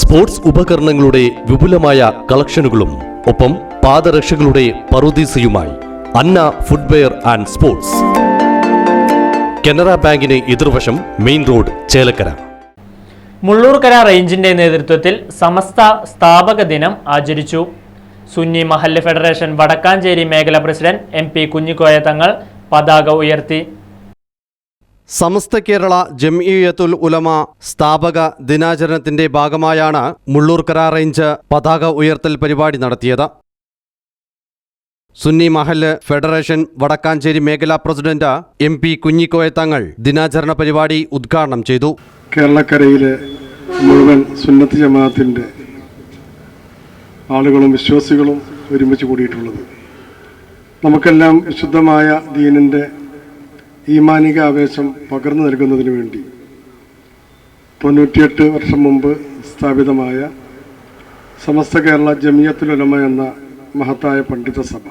Sports ഉപകരണങ്ങളുടെ വിപുലമായ കളക്ഷനുകളും ഒപ്പം പാദരക്ഷകളുടെ പറുദീസയുമായി Anna footwear and sports. Canara ബാങ്കിന് എതിർവശം മെയിൻ റോഡ് ചേലക്കര. മുള്ളൂർക്കര റേഞ്ചിന്റെ നേതൃത്വത്തിൽ സമസ്ത സ്ഥാപക ദിനം ആചരിച്ചു. സുന്നി മഹല്ല് ഫെഡറേഷൻ വടക്കാഞ്ചേരി മേഖല പ്രസിഡന്റ് എം പി കുഞ്ഞിക്കോയ തങ്ങൾ പതാക ഉയർത്തി. സമസ്ത കേരള ജംഇയത്തുൽ ഉലമ സ്ഥാപക ദിനാചരണത്തിന്റെ ഭാഗമായാണ് മുള്ളൂർക്കര റേഞ്ച് പതാക ഉയർത്തൽ പരിപാടി നടത്തിയത്. സുന്നി മഹൽ ഫെഡറേഷൻ വടക്കാഞ്ചേരി മേഖലാ പ്രസിഡന്റ് എം പി കുഞ്ഞിക്കോയ തങ്ങൾ ദിനാചരണ പരിപാടി ഉദ്ഘാടനം ചെയ്തു. കേരളക്കരയിലെ മുഴുവൻ സുന്നത്ത് ജമാഅത്തിന്റെ ആളുകളും വിശ്വാസികളും ഒരുമിച്ച് കൂടിയിട്ടുള്ളത്. നമുക്കെല്ലാം വിശുദ്ധമായ ദീനിന്റെ ഈമാനിക ആവേശം പകർന്നു നൽകുന്നതിന് വേണ്ടി തൊണ്ണൂറ്റിയെട്ട് വർഷം മുമ്പ് സ്ഥാപിതമായ സമസ്ത കേരള ജമിയത്തുലമ എന്ന മഹത്തായ പണ്ഡിത സഭ.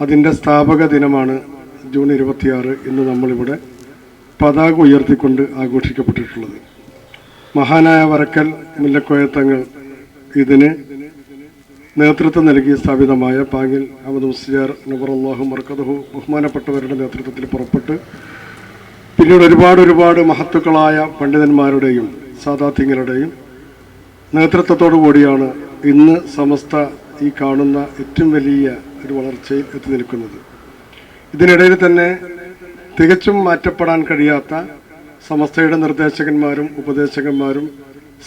അതിന്റെ സ്ഥാപക ദിനമാണ് ജൂൺ ഇരുപത്തിയാറ് ഇന്ന് നമ്മളിവിടെ പതാക ഉയർത്തിക്കൊണ്ട് ആഘോഷിക്കപ്പെട്ടിട്ടുള്ളത്. മഹാനായ വരക്കൽ മുല്ലക്കോയത്തങ്ങൾ ഇതിന് നേതൃത്വം നൽകി സ്ഥാപിതമായ പാങ്ങിൽ അഹമ്മദ് മുസ്ലിയാർ നബറുല്ലാഹു മർക്കദഹു ബഹുമാനപ്പെട്ടവരുടെ നേതൃത്വത്തിൽ പുറപ്പെട്ട് പിന്നീട് ഒരുപാട് ഒരുപാട് മഹത്തുക്കളായ പണ്ഡിതന്മാരുടെയും സാധാത്യങ്ങളുടെയും നേതൃത്വത്തോടു കൂടിയാണ് ഇന്ന് സമസ്ത ഈ കാണുന്ന ഏറ്റവും വലിയ ഒരു വളർച്ചയിൽ എത്തി നിൽക്കുന്നത്. ഇതിനിടയിൽ തന്നെ തികച്ചും മാറ്റപ്പെടാൻ കഴിയാത്ത സമസ്തയുടെ നിർദ്ദേശകന്മാരും ഉപദേശകന്മാരും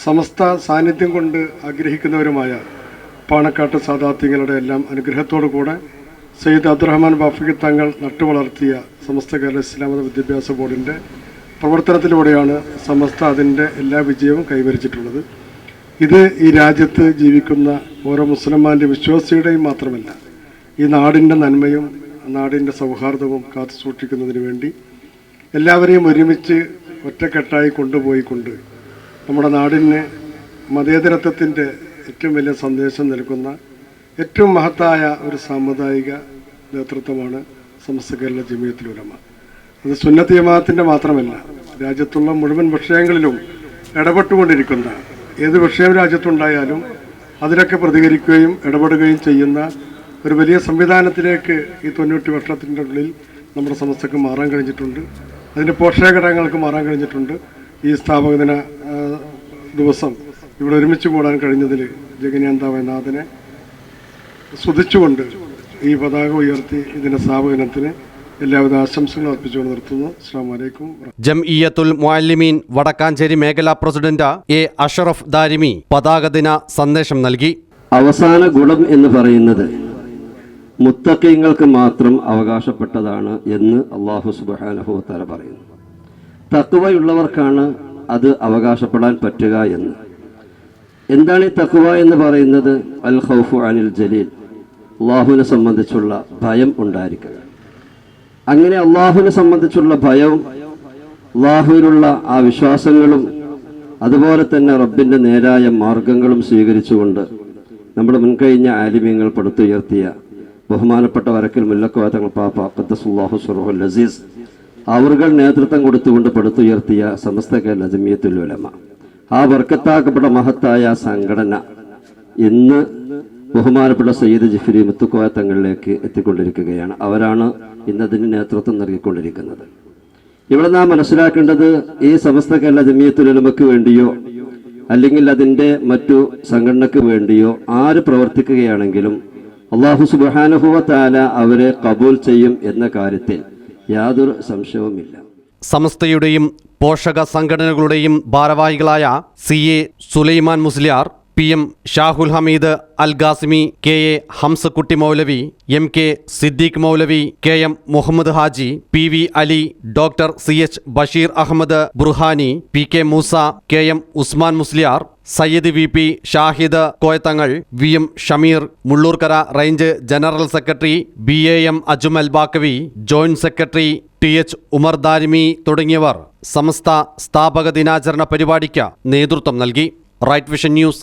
സമസ്ത സാന്നിധ്യം കൊണ്ട് ആഗ്രഹിക്കുന്നവരുമായ പാണക്കാട്ട് സാദാത്യങ്ങളുടെ എല്ലാം അനുഗ്രഹത്തോടു കൂടെ സയ്യിദ് അബ്ദുറഹ്മാൻ ബാഫിക്ക് തങ്ങൾ നട്ടുവളർത്തിയ സമസ്ത കേരള ഇസ്ലാമത വിദ്യാഭ്യാസ ബോർഡിന്റെ പ്രവർത്തനത്തിലൂടെയാണ് സമസ്ത അതിന്റെ എല്ലാ വിജയവും കൈവരിച്ചിട്ടുള്ളത്. ഇത് ഈ രാജ്യത്ത് ജീവിക്കുന്ന ഓരോ മുസ്ലിമാന്റെ വിശ്വാസിയുടെയും മാത്രമല്ല ഈ നാടിന്റെ നന്മയും നാടിന്റെ സൗഹാർദ്ദവും കാത്തു സൂക്ഷിക്കുന്നതിന് വേണ്ടി എല്ലാവരെയും ഒരുമിച്ച് ഒറ്റക്കെട്ടായി കൊണ്ടുപോയിക്കൊണ്ട് നമ്മുടെ നാടിന് മതേതരത്വത്തിന്റെ ഏറ്റവും വലിയ സന്ദേശം നൽകുന്ന ഏറ്റവും മഹത്തായ ഒരു സാമുദായിക നേതൃത്വമാണ് സമസ്ത കേരള ജമീയത്തിലുടമ അത് സുന്നത്ത് ജമാഅത്തിന്റെ മാത്രമല്ല രാജ്യത്തുള്ള മുഴുവൻ വിഷയങ്ങളിലും ഇടപെട്ടുകൊണ്ടിരിക്കുന്ന ഏത് വിഷയം രാജ്യത്തുണ്ടായാലും അതിലൊക്കെ പ്രതികരിക്കുകയും ഇടപെടുകയും ചെയ്യുന്ന ഒരു വലിയ സംവിധാനത്തിലേക്ക് ഈ തൊണ്ണൂറ്റി വർഷത്തിന്റെ ഉള്ളിൽ നമ്മുടെ സമസ്തക്ക് മാറാൻ കഴിഞ്ഞിട്ടുണ്ട്. അതിന്റെ പോഷക ഘടകങ്ങൾക്ക് മാറാൻ കഴിഞ്ഞിട്ടുണ്ട്. ഈ സ്ഥാപക ദിന ദിവസം ഇവിടെ ഒരുമിച്ച് കൂടാൻ കഴിഞ്ഞതിൽ ജഗന്യാന്താവ് നാഥനെ സ്തുതിച്ചുകൊണ്ട് ഈ പതാക ഉയർത്തി ഇതിന്റെ സ്ഥാപകനത്തിന് എല്ലാവിധ ആശംസകളും അർപ്പിച്ചുകൊണ്ട് നിർത്തുന്നു. അസ്സാം വലൈക്കും ജംഇയത്തുൽ മുഅല്ലിമീൻ വടക്കാഞ്ചേരി മേഖലാ പ്രസിഡന്റ് എ അഷറഫ് ദാരിമി പതാക ദിന സന്ദേശം നൽകി. അവസാന ഗുണം എന്ന് പറയുന്നത് മുത്തക്കീങ്ങൾക്ക് മാത്രം അവകാശപ്പെട്ടതാണ് എന്ന് അള്ളാഹു സുബാനഹുത്താല പറയുന്നു. തക്കുവയുള്ളവർക്കാണ് അത് അവകാശപ്പെടാൻ പറ്റുക എന്ന്. എന്താണ് ഈ തക്കുവ എന്ന് പറയുന്നത്? അൽ ഖൗഫു അനിൽ ജലീൽ. അള്ളാഹുവിനെ സംബന്ധിച്ചുള്ള ഭയം ഉണ്ടായിരിക്കുക അങ്ങനെ അള്ളാഹുവിനെ സംബന്ധിച്ചുള്ള ഭയവും അള്ളാഹുവിനുള്ള ആ വിശ്വാസങ്ങളും അതുപോലെ തന്നെ റബ്ബിന്റെ നേരായ മാർഗങ്ങളും സ്വീകരിച്ചുകൊണ്ട് നമ്മുടെ മുൻകഴിഞ്ഞ ആലിമ്യങ്ങൾ പടുത്തുയർത്തിയ ബഹുമാനപ്പെട്ട വരക്കൽ മുല്ലക്കോത്തങ്ങൾ പാപ്പ ഖദ്ദസുല്ലാഹു സുറഹുൽ അസീസ് അവറുകൾ നേതൃത്വം കൊടുത്തുകൊണ്ട് പടുത്തുയർത്തിയ സമസ്ത കേരള ജമിയത്തുൽ ഉലമ. ആ വർക്കത്താക്കപ്പെട്ട മഹത്തായ സംഘടന ഇന്ന് ബഹുമാനപ്പെട്ട സയ്യിദ് ജിഫിരി മുത്തുക്കോയ തങ്ങളിലേക്ക് എത്തിക്കൊണ്ടിരിക്കുകയാണ്. അവരാണ് ഇന്നതിന് നേതൃത്വം നൽകിക്കൊണ്ടിരിക്കുന്നത്. ഇവിടെ നാം മനസ്സിലാക്കേണ്ടത് ഈ സമസ്ത കേരള ജമിയത്തുലമയ്ക്ക് വേണ്ടിയോ അല്ലെങ്കിൽ അതിന്റെ മറ്റു സംഘടനയ്ക്ക് വേണ്ടിയോ ആര് പ്രവർത്തിക്കുകയാണെങ്കിലും അള്ളാഹു സുബാനുഭവത്താല താല അവരെ കബൂൽ ചെയ്യും എന്ന കാര്യത്തിൽ യാതൊരു സംശയവുമില്ല. സമസ്തയുടെയും പോഷക സംഘടനകളുടെയും ഭാരവാഹികളായ C A Sulaiman Musliyar P M Shahul Hameed Al Qasimi K A Hamzakutty Moulavi M K Siddique Moulavi K M Muhammad Haji P V Ali doctor C H Basheer Ahmed Burhani P K Moosa K M Usman Musliyar Sayyid V P Shahid Koyathangal V M Shameer Mullurkara range general secretary B A M Ajmal Baqavi joint secretary T H Umar Darimi തുടങ്ങിയവർ. സമസ്ത സ്ഥാപക ദിനാചരണ പരിപാടിക്ക് നേതൃത്വം നൽകി. Right vision news